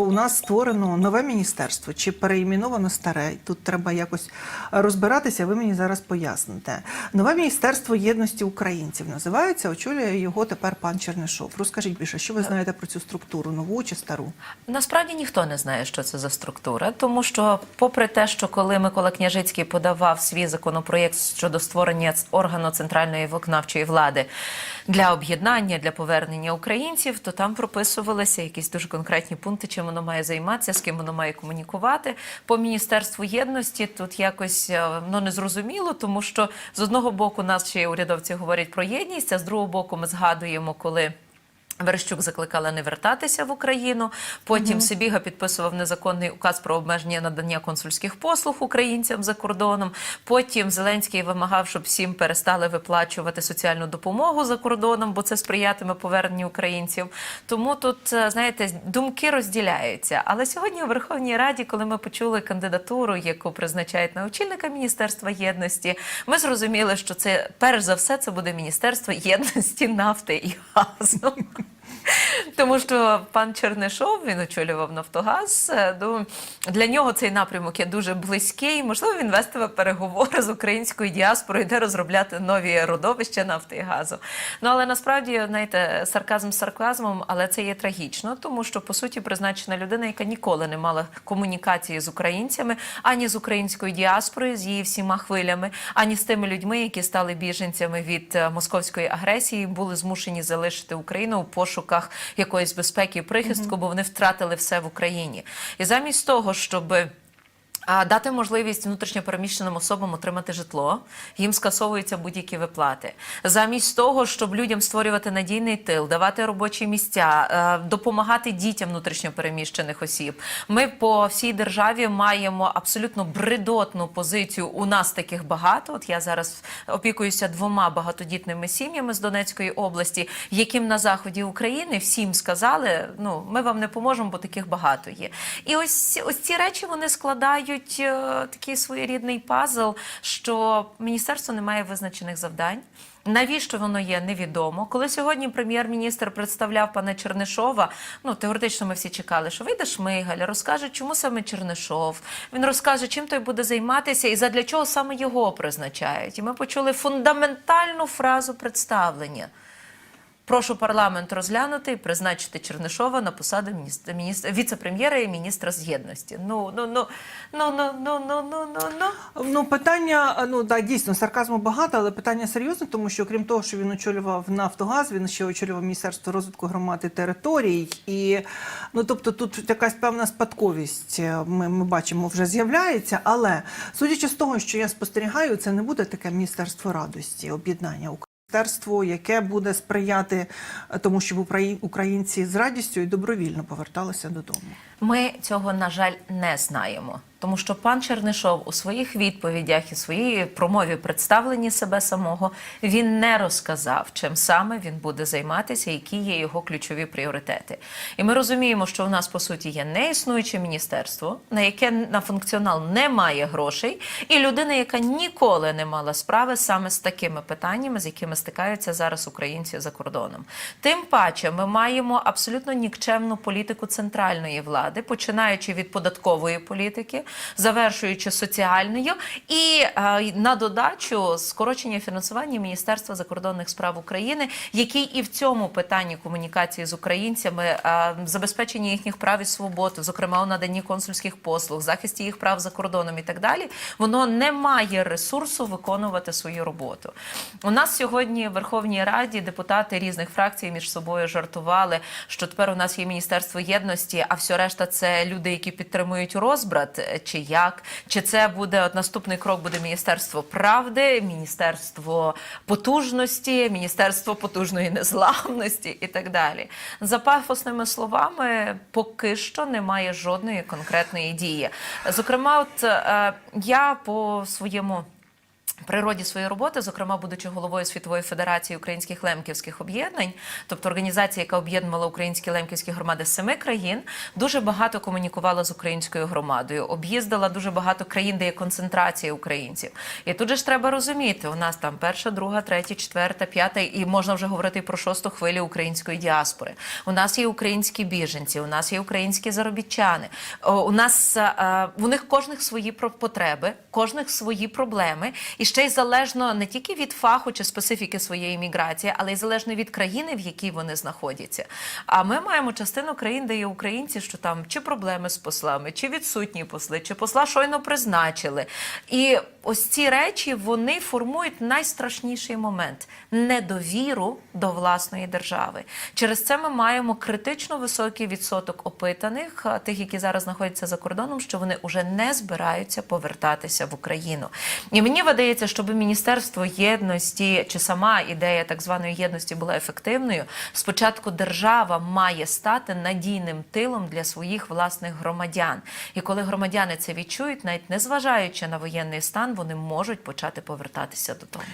У нас створено нове міністерство чи переіменовано старе. Тут треба якось розбиратися. Ви мені зараз поясните. Нове міністерство єдності українців називається. Очолює його тепер пан Чернишов. Розкажіть більше, що ви знаєте про цю структуру, нову чи стару? Насправді ніхто не знає, що це за структура, тому що, попри те, що коли Микола Княжицький подавав свій законопроєкт щодо створення органу центральної виконавчої влади для об'єднання, для повернення українців, то там прописувалися якісь дуже конкретні пункти, чим воно має займатися, з ким воно має комунікувати. По міністерству єдності тут якось е, ну, не зрозуміло, тому що з одного боку нас ще урядовці говорять про єдність, а з другого боку ми згадуємо, коли. Верещук закликала не вертатися в Україну. Потім Сибіга підписував незаконний указ про обмеження надання консульських послуг українцям за кордоном. Потім Зеленський вимагав, щоб всім перестали виплачувати соціальну допомогу за кордоном, бо це сприятиме поверненню українців. Тому тут е, знаєте, думки розділяються. Але сьогодні у Верховній Раді, коли ми почули кандидатуру, яку призначають на очільника Міністерства єдності, ми зрозуміли, що це перш за все це буде Міністерство єдності нафти і газу. Тому що пан Чернишов він очолював Нафтогаз. Е, ну, Для нього цей напрямок є дуже близький. Можливо, він вестиме переговори з українською діаспорою, де розробляти нові родовища нафти і газу. Ну але насправді, знаєте, сарказм сарказмом, але це є трагічно, тому що по суті призначена людина, яка ніколи не мала комунікації з українцями, ані з українською діаспорою, з її всіма хвилями, ані з тими людьми, які стали біженцями від е, московської агресії, були змушені залишити Україну у пошуках якоїсь безпеки і прихистку, бо вони втратили все в Україні. І замість того, щоб а дати можливість внутрішньопереміщеним особам отримати житло, їм скасовуються будь-які виплати. Замість того, щоб людям створювати надійний тил, давати робочі місця, е, допомагати дітям внутрішньопереміщених осіб. Ми по всій державі маємо абсолютно бредотну позицію. У нас таких багато. От я зараз опікуюся двома багатодітними сім'ями з Донецької області, яким на заході України всім сказали: ну ми вам не поможемо, бо таких багато є. І ось ось ці речі вони складають е, такий своєрідний пазл, що міністерство не має визначених завдань. Навіщо воно є, невідомо. Коли сьогодні прем'єр-міністр представляв пана Чернишова, ну теоретично ми всі чекали, що вийде Шмигаль, розкаже, чому саме Чернишов. Він розкаже, чим той буде займатися і задля чого саме його призначають. І ми почули фундаментальну фразу представлення. Прошу парламент розглянути і призначити Чернишова на посаду міністра, міністра віце-прем'єра і міністра з єдності. Ну ну ну ну ну ну ну ну ну ну. Ну, питання, ну да, дійсно, сарказму багато, але питання серйозне, тому що крім того, що він очолював Нафтогаз, він ще очолював Міністерство розвитку громад і територій. І ну, тобто тут якась певна спадковість е, ми, ми бачимо вже з'являється. Але судячи з того, що я спостерігаю, це не буде таке міністерство радості, об'єднання Міністерство, яке буде сприяти е, тому, щоб украї- українці з радістю і добровільно поверталися додому. Ми цього на жаль не знаємо. Тому що пан Чернишов у своїх відповідях і своїй промові представленні себе самого він не розказав, чим саме він буде займатися, які є його ключові пріоритети. І ми розуміємо, що у нас по суті є неіснуюче міністерство, на яке на функціонал немає грошей, і людина, яка ніколи не мала справи саме з такими питаннями, з якими стикаються зараз українці за кордоном. Тим паче, ми маємо абсолютно нікчемну політику центральної влади, починаючи від податкової політики завершуючи соціальною, і е, на додачу скорочення фінансування Міністерства закордонних справ України, який і в цьому питанні комунікації з українцями, е, забезпечення їхніх прав і свобод, зокрема у наданні консульських послуг, захисті їх прав за кордоном і так далі, воно не має ресурсу виконувати свою роботу. У нас сьогодні в Верховній Раді депутати різних фракцій між собою жартували, що тепер у нас є Міністерство єдності, а все решта це люди, які підтримують розбрат чи як? Чи це буде от наступний крок буде Міністерство правди, Міністерство потужності, Міністерство потужної незламності і так далі? За пафосними словами, поки що немає жодної конкретної дії. Зокрема, от е, я по своєму природі своєї роботи, зокрема, будучи головою світової федерації українських лемківських об'єднань, тобто організація, яка об'єднувала українські лемківські громади з семи країн, дуже багато комунікувала з українською громадою, об'їздила дуже багато країн, де є концентрація українців. І тут же ж треба розуміти, у нас там перша, друга, третя, четверта, п'ята, і можна вже говорити про шосту хвилю української діаспори. У нас є українські біженці, у нас є українські заробітчани. У нас е, у них кожних свої потреби, кожних свої проблеми, і ще й залежно не тільки від фаху чи специфіки своєї міграції, але й залежно від країни, в якій вони знаходяться. А ми маємо частину країн, де є українці, що там чи проблеми з послами, чи відсутні посли, чи посла щойно призначили. І ось ці речі вони формують найстрашніший момент недовіру до власної держави. Через це ми маємо критично високий відсоток опитаних, тих, які зараз знаходяться за кордоном, що вони вже не збираються повертатися в Україну. І мені видається, щоб міністерство єдності чи сама ідея так званої єдності була ефективною. Спочатку держава має стати надійним тилом для своїх власних громадян. І коли громадяни це відчують, навіть незважаючи на воєнний стан, вони можуть почати повертатися додому.